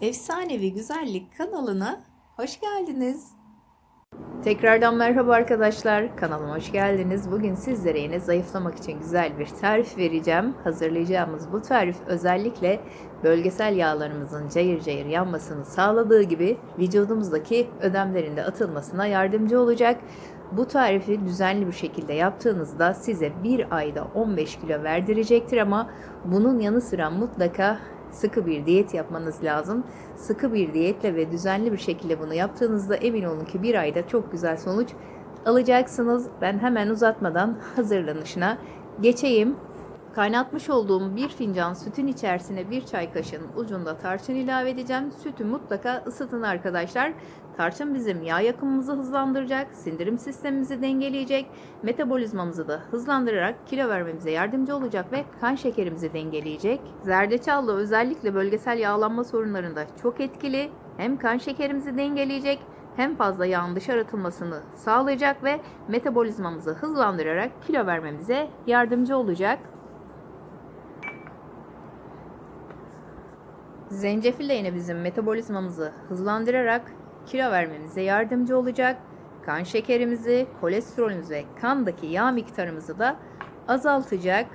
Efsanevi Güzellik kanalına hoş geldiniz. Tekrardan merhaba arkadaşlar. Kanalıma hoş geldiniz. Bugün sizlere yine zayıflamak için güzel bir tarif vereceğim. Hazırlayacağımız bu tarif özellikle bölgesel yağlarımızın cayır cayır yanmasını sağladığı gibi vücudumuzdaki ödemlerin de atılmasına yardımcı olacak. Bu tarifi düzenli bir şekilde yaptığınızda size bir ayda 15 kilo verdirecektir ama bunun yanı sıra mutlaka sıkı bir diyet yapmanız lazım. Sıkı bir diyetle ve düzenli bir şekilde bunu yaptığınızda emin olun ki bir ayda çok güzel sonuç alacaksınız. Ben hemen uzatmadan hazırlanışına geçeyim. Kaynatmış olduğum bir fincan sütün içerisine bir çay kaşığının ucunda tarçın ilave edeceğim. Sütü mutlaka ısıtın arkadaşlar. Tarçın bizim yağ yakımımızı hızlandıracak, sindirim sistemimizi dengeleyecek, metabolizmamızı da hızlandırarak kilo vermemize yardımcı olacak ve kan şekerimizi dengeleyecek. Zerdeçal da özellikle bölgesel yağlanma sorunlarında çok etkili. Hem kan şekerimizi dengeleyecek hem fazla yağın dışarı atılmasını sağlayacak ve metabolizmamızı hızlandırarak kilo vermemize yardımcı olacak. Zencefil de yine bizim metabolizmamızı hızlandırarak kilo vermemize yardımcı olacak. Kan şekerimizi, kolesterolümüzü ve kandaki yağ miktarımızı da azaltacak.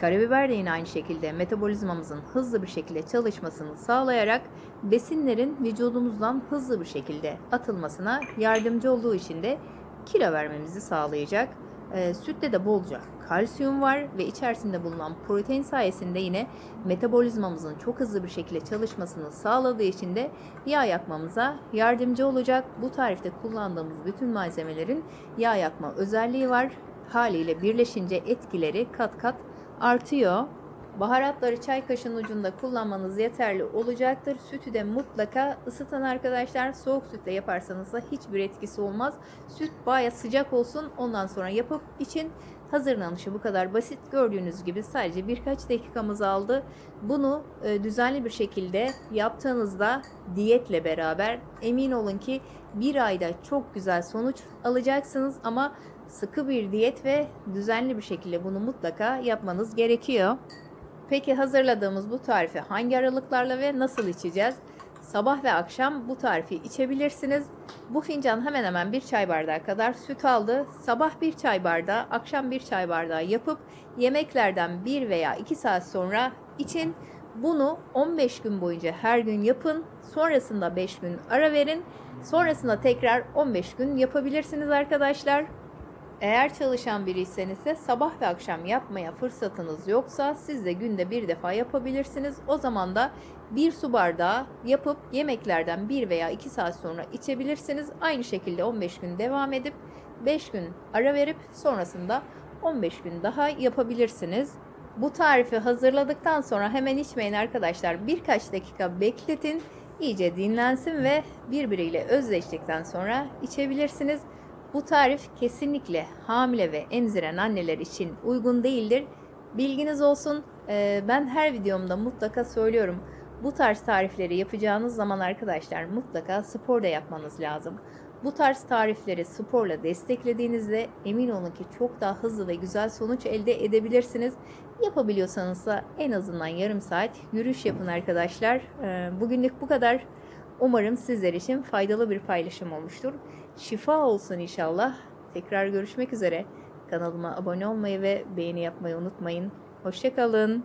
Karabiber de yine aynı şekilde metabolizmamızın hızlı bir şekilde çalışmasını sağlayarak besinlerin vücudumuzdan hızlı bir şekilde atılmasına yardımcı olduğu için de kilo vermemizi sağlayacak. E, sütte de bolca kalsiyum var ve içerisinde bulunan protein sayesinde yine metabolizmamızın çok hızlı bir şekilde çalışmasını sağladığı için de yağ yakmamıza yardımcı olacak. Bu tarifte kullandığımız bütün malzemelerin yağ yakma özelliği var. Haliyle birleşince etkileri kat kat artıyor. Baharatları çay kaşığının ucunda kullanmanız yeterli olacaktır. Sütü de mutlaka ısıtın arkadaşlar. Soğuk sütle yaparsanız da hiçbir etkisi olmaz. Süt baya sıcak olsun. Ondan sonra yapıp için hazırlanışı bu kadar basit. Gördüğünüz gibi sadece birkaç dakikamız aldı. Bunu e, düzenli bir şekilde yaptığınızda diyetle beraber emin olun ki bir ayda çok güzel sonuç alacaksınız ama sıkı bir diyet ve düzenli bir şekilde bunu mutlaka yapmanız gerekiyor. Peki hazırladığımız bu tarifi hangi aralıklarla ve nasıl içeceğiz? Sabah ve akşam bu tarifi içebilirsiniz. Bu fincan hemen hemen bir çay bardağı kadar süt aldı. Sabah bir çay bardağı, akşam bir çay bardağı yapıp yemeklerden bir veya iki saat sonra için. Bunu 15 gün boyunca her gün yapın. Sonrasında 5 gün ara verin. Sonrasında tekrar 15 gün yapabilirsiniz arkadaşlar. Eğer çalışan biriyseniz de sabah ve akşam yapmaya fırsatınız yoksa siz de günde bir defa yapabilirsiniz. O zaman da bir su bardağı yapıp yemeklerden bir veya iki saat sonra içebilirsiniz. Aynı şekilde 15 gün devam edip 5 gün ara verip sonrasında 15 gün daha yapabilirsiniz. Bu tarifi hazırladıktan sonra hemen içmeyin arkadaşlar. Birkaç dakika bekletin. iyice dinlensin ve birbiriyle özleştikten sonra içebilirsiniz. Bu tarif kesinlikle hamile ve emziren anneler için uygun değildir. Bilginiz olsun. Ee, Ben her videomda mutlaka söylüyorum. Bu tarz tarifleri yapacağınız zaman arkadaşlar mutlaka spor da yapmanız lazım. Bu tarz tarifleri sporla desteklediğinizde emin olun ki çok daha hızlı ve güzel sonuç elde edebilirsiniz. Yapabiliyorsanız da en azından yarım saat yürüyüş yapın arkadaşlar. Ee, Bugünlük bu kadar. Umarım sizler için faydalı bir paylaşım olmuştur. Şifa olsun inşallah. Tekrar görüşmek üzere. Kanalıma abone olmayı ve beğeni yapmayı unutmayın. Hoşçakalın.